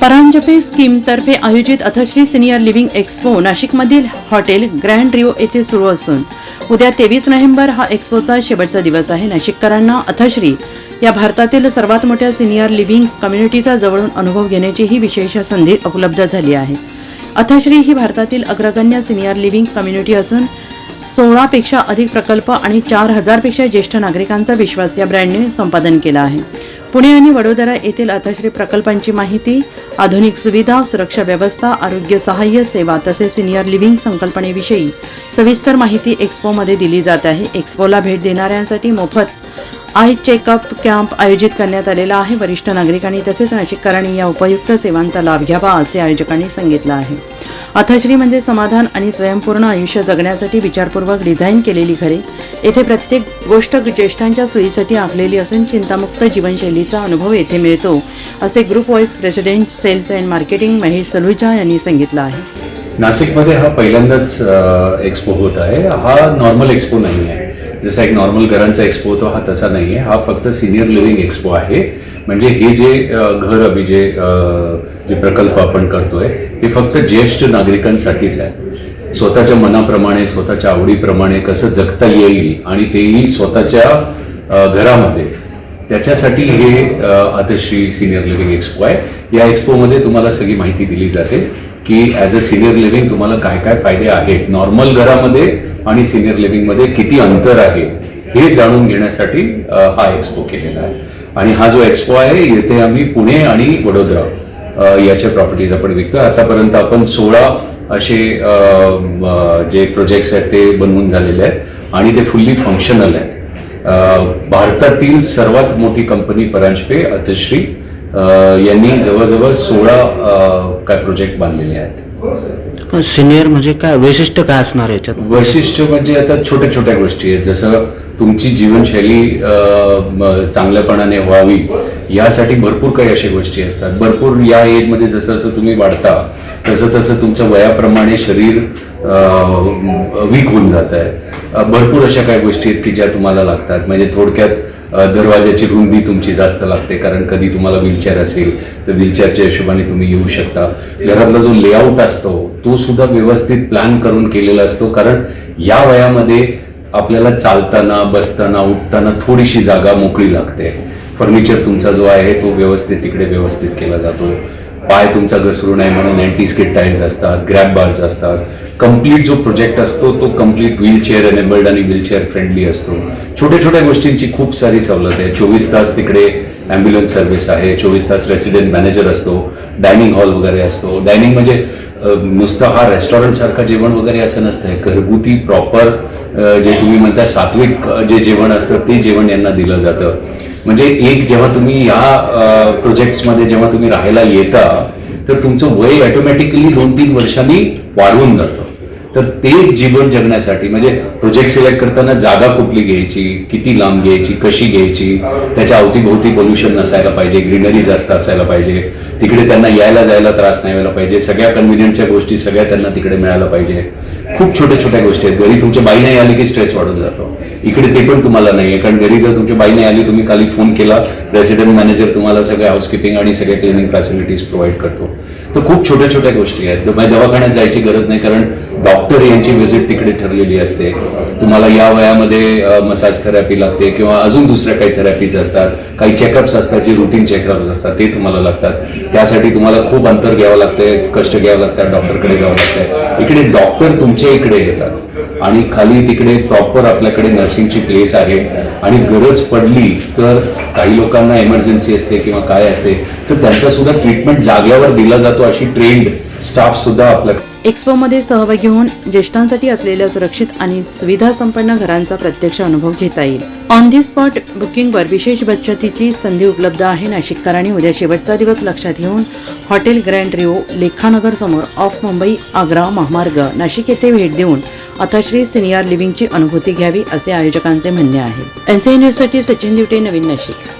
परांजपे स्कीमतर्फे आयोजित Athashri senior living expo नाशिकमधील हॉटेल ग्रँड रिओ येथे सुरू असून उद्या तेवीस नोव्हेंबर हा एक्स्पोचा शेवटचा दिवस आहे. नाशिककरांना अथश्री या भारतातील सर्वात मोठ्या सिनियर लिव्हिंग कम्युनिटीचा जवळून अनुभव घेण्याची ही विशेष संधी उपलब्ध झाली आहे. अथश्री ही भारतातील अग्रगण्य सिनियर लिव्हिंग कम्युनिटी असून सोळापेक्षा अधिक प्रकल्प आणि चार हजारपेक्षा ज्येष्ठ नागरिकांचा विश्वास या ब्रँडने संपादन केला आहे. पुणे आणि वडोदरा येथील अथश्री प्रकल्पांची माहिती आधुनिक सुविधा सुरक्षा व्यवस्था आरोग्य सहाय्य सेवा तसेच सिनियर लिव्हिंग संकल्पनेविषयी सविस्तर माहिती एक्स्पोमध्ये दिली जात आहे. एक्स्पोला भेट देणाऱ्यांसाठी मोफत आय चेकअप कॅम्प आयोजित करण्यात आलेला आहे. वरिष्ठ नागरिकांनी तसेच नाशिककरांनी या उपयुक्त सेवांचा लाभ घ्यावा असे आयोजकांनी सांगितलं आहे. अथश्री म्हणजे समाधान आणि स्वयंपूर्ण आयुष्य जगण्यासाठी विचारपूर्वक डिझाईन केलेली घरे येथे प्रत्येक गोष्ट ज्येष्ठांच्या सोयीसाठी आखलेली असून चिंतामुक्त जीवनशैलीचा अनुभव येथे मिळतो असे group vice president sales and marketing Mahesh Saluja यांनी सांगितलं आहे. नाशिकमध्ये हा पहिल्यांदाच एक्सपो होत आहे. हा नॉर्मल एक्सपो नाही आहे. जसा एक नॉर्मल घरांचा एक्सपो होतो हा तसा नाही आहे. हा फक्त सिनियर लिव्हिंग एक्सपो आहे. म्हणजे हे जे घर अभिजे जे प्रकल्प आपण करतोय हे फक्त ज्येष्ठ नागरिकांसाठीच आहे. स्वतःच्या मनाप्रमाणे स्वतःच्या आवडीप्रमाणे कसं जगता येईल आणि तेही स्वतःच्या घरामध्ये. त्याच्यासाठी हे आदर्शी सिनियर लिव्हिंग एक्सपो आहे. या एक्सपोमध्ये तुम्हाला सगळी माहिती दिली जाते की ॲज अ सिनियर लिव्हिंग तुम्हाला काय काय फायदे आहेत. नॉर्मल घरामध्ये आणि सिनियर लिव्हिंगमध्ये किती अंतर आहे हे जाणून घेण्यासाठी हा एक्सपो केलेला आहे. आणि हा जो एक्सपो आहे येथे आम्ही पुणे आणि वडोदरा याच्या प्रॉपर्टीज आपण विकतो आतापर्यंत आपण सोळा असे जे प्रोजेक्ट्स आहेत ते बनवून झालेले आहेत आणि ते फुल्ली फंक्शनल आहेत. भारतातील सर्वात मोठी कंपनी परांजपे अतिश्री यांनी जवळजवळ सोळा काय प्रोजेक्ट बांधलेले आहेत. सिनियर म्हणजे काय? वैशिष्ट्य काय असणार याच्यात? वैशिष्ट्य म्हणजे आता छोट्या छोट्या गोष्टी आहेत. जसं तुमची जीवनशैली चांगल्यापणाने व्हावी यासाठी भरपूर काही अशा गोष्टी असतात. भरपूर या एजमध्ये जसं जसं तुम्ही वाढता तसं तसं तुमच्या वयाप्रमाणे शरीर वीक होऊन जात आहे भरपूर अशा काही गोष्टी आहेत की ज्या तुम्हाला लागतात. म्हणजे थोडक्यात दरवाजाची रुंदी तुमची जास्त लागते कारण कधी तुम्हाला व्हीलचेअर असेल तर व्हीलचेअरच्या हिशोबाने तुम्ही येऊ शकता. घरातला जो लेआउट असतो तो सुद्धा व्यवस्थित प्लॅन करून केलेला असतो कारण या वयामध्ये आपल्याला चालताना बसताना उठताना थोडीशी जागा मोकळी लागते. फर्निचर तुमचा जो आहे तो व्यवस्थित तिकडे व्यवस्थित केला जातो. पाय तुमचा घसरू नये म्हणून अँटी स्किट टाईल्स असतात ग्रॅब बार्स असतात. कंप्लीट जो प्रोजेक्ट असतो तो कंप्लीट व्हीलचेअर एनेबल्ड आणि व्हीलचेअर फ्रेंडली असतो. छोट्या छोट्या गोष्टींची खूप सारी सवलत आहे. चोवीस तास तिकडे ॲम्ब्युलन्स सर्व्हिस आहे. चोवीस तास रेसिडेंट मॅनेजर असतो. डायनिंग हॉल वगैरे असतो. डायनिंग म्हणजे नुसतं हा रेस्टॉरंटसारखं जेवण वगैरे असं नसतं घरगुती प्रॉपर जे तुम्ही म्हणता सात्विक जे जेवण असतं ते जेवण यांना दिलं जातं. म्हणजे एक जेव्हा तुम्ही या प्रोजेक्ट्समध्ये जेव्हा तुम्ही राहायला येता तर तुमचं वय ऑटोमॅटिकली दोन तीन वर्षांनी वाढवून जातं. तर ते जीवन जगण्यासाठी म्हणजे प्रोजेक्ट सिलेक्ट करताना जागा कुठली घ्यायची किती लांब घ्यायची कशी घ्यायची त्याच्या अवतीभोवती पोल्युशन नसायला पाहिजे ग्रीनरी जास्त असायला पाहिजे तिकडे त्यांना यायला जायला त्रास नाही व्हायला पाहिजे सगळ्या कन्व्हिनियंटच्या गोष्टी सगळ्या त्यांना तिकडे मिळायला पाहिजे. खूप छोट्या छोट्या गोष्टी आहेत. घरी तुमच्या बाई नाही आली की स्ट्रेस वाढून जातो. इकडे ते पण तुम्हाला नाही आहे कारण घरी जर तुमची बाई नाही आली तुम्ही खाली फोन केला रेसिडेंट मॅनेजर तुम्हाला सगळ्या हाऊसकीपिंग आणि सगळ्या क्लिनिंग फॅसिलिटीज प्रोव्हाइड करतो. तर खूप छोट्या छोट्या गोष्टी आहेत. म्हणजे दवाखान्यात जायची गरज नाही कारण डॉक्टर यांची व्हिजिट तिकडे ठरलेली असते. तुम्हाला या वयामध्ये मसाज थेरपी लागते किंवा अजून दुसऱ्या काही थेरपीज असतात. काही चेकअप्स असतात जे रुटीन चेकअप्स असतात ते तुम्हाला लागतात. त्यासाठी तुम्हाला खूप अंतर घ्यावं लागते कष्ट घ्यावं लागतात डॉक्टरकडे जावं लागतं इकडे डॉक्टर तुमच्या इकडे येतात. आणि खाली तिकडे प्रॉपर आपल्याकडे नर्सिंगची प्लेस आहे. आणि गरज पडली तर काही लोकांना इमर्जन्सी असते किंवा काय असते तर त्यांचा सुद्धा ट्रीटमेंट जाग्यावर दिला जातो अशी ट्रेंड स्टाफ सुद्धा आपल्याकडे एक्स्पोमध्ये सहभागी होऊन ज्येष्ठांसाठी असलेल्या सुरक्षित आणि सुविधा संपन्न घरांचा प्रत्यक्ष अनुभव घेता येईल. ऑन दी स्पॉट बुकिंगवर विशेष बचतीची संधी उपलब्ध आहे. नाशिककरांनी उद्या शेवटचा दिवस लक्षात घेऊन हॉटेल ग्रँड रिओ लेखानगर समोर ऑफ मुंबई आग्रा महामार्ग नाशिक येथे भेट देऊन अथश्री सिनियर लिव्हिंगची अनुभूती घ्यावी असे आयोजकांचे म्हणणे आहे. एनसीए न्यूजसाठी सचिन दिवटे नवीन नाशिक